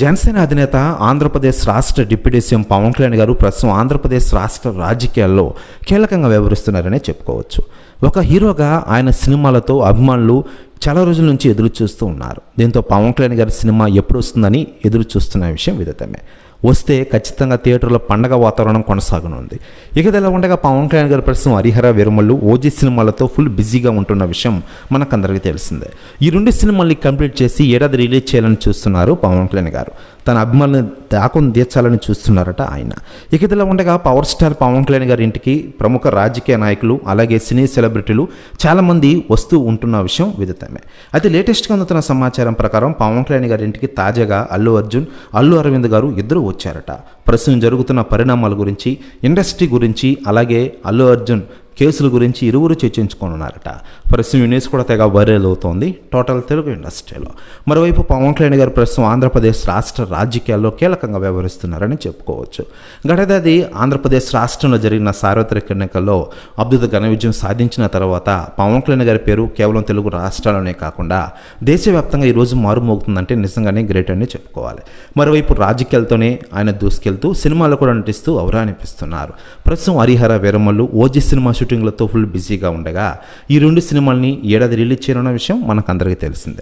జనసేన అధినేత ఆంధ్రప్రదేశ్ రాష్ట్ర deputy CM Pawan Kalyan గారు ప్రస్తుతం ఆంధ్రప్రదేశ్ రాష్ట్ర రాజకీయాల్లో కీలకంగా వ్యవహరిస్తున్నారనే చెప్పుకోవచ్చు. ఒక హీరోగా ఆయన సినిమాలతో అభిమానులు చాలా రోజుల నుంచి ఎదురు చూస్తూ ఉన్నారు. దీంతో పవన్ కళ్యాణ్ గారి సినిమా ఎప్పుడు వస్తుందని ఎదురు చూస్తున్న విషయం విదితమే వస్తే ఖచ్చితంగా థియేటర్లో పండగ వాతావరణం కొనసాగనుంది. ఇక ఇలా ఉండగా పవన్ కళ్యాణ్ గారి ప్రస్తుతం హరిహర వెరుమల్లు ఓజీ సినిమాలతో ఫుల్ బిజీగా ఉంటున్న విషయం మనకందరికీ తెలిసిందే. ఈ రెండు సినిమాల్ని కంప్లీట్ చేసి ఏడాది రిలీజ్ చేయాలని చూస్తున్నారు పవన్ కళ్యాణ్ గారు. తన అభిమానులను దాకుని తీర్చాలని చూస్తున్నారట ఆయన. ఇక ఇలా ఉండగా పవర్ స్టార్ పవన్ కళ్యాణ్ గారి ఇంటికి ప్రముఖ రాజకీయ నాయకులు అలాగే సినీ సెలబ్రిటీలు చాలామంది వస్తూ ఉంటున్న విషయం విదితమే. అయితే లేటెస్ట్గా అందుతున్న సమాచారం ప్రకారం పవన్ కళ్యాణ్ గారి ఇంటికి తాజాగా అల్లు అర్జున్ అల్లు అరవింద్ గారు ఇద్దరు వచ్చారట. ప్రస్తుతం జరుగుతున్న పరిణామాల గురించి ఇండస్ట్రీ గురించి అలాగే అల్లు అర్జున్ కేసుల గురించి ఇరువురు చర్చించుకోనున్నారట. ప్రస్తుతం ఈ న్యూస్ కూడా తెగ వైరల్ అవుతోంది. టోటల్ తెలుగు ఇండస్ట్రీలో. మరోవైపు పవన్ కళ్యాణ్ గారు ప్రస్తుతం ఆంధ్రప్రదేశ్ రాష్ట్ర రాజకీయాల్లో కీలకంగా వ్యవహరిస్తున్నారని చెప్పుకోవచ్చు. గడేదాది ఆంధ్రప్రదేశ్ రాష్ట్రంలో జరిగిన సార్వత్రిక ఎన్నికల్లో అద్భుత ఘన విజయం సాధించిన తర్వాత పవన్ కళ్యాణ్ గారి పేరు కేవలం తెలుగు రాష్ట్రాల్లోనే కాకుండా దేశవ్యాప్తంగా ఈరోజు మారుమోగుతుందంటే నిజంగానే గ్రేట్ అని చెప్పుకోవాలి. మరోవైపు రాజకీయాలతోనే ఆయన దూసుకెళ్తూ సినిమాలు కూడా నటిస్తూ అవరా అనిపిస్తున్నారు ప్రస్తుతం హరిహర వీరమల్లు ఓజీ సినిమా షూటింగ్లతో ఫుల్ బిజీగా ఉండగా ఈ రెండు సినిమాల్ని ఏడాది రిలీజ్ చేయనున్న విషయం మనకందరికీ తెలిసిందే.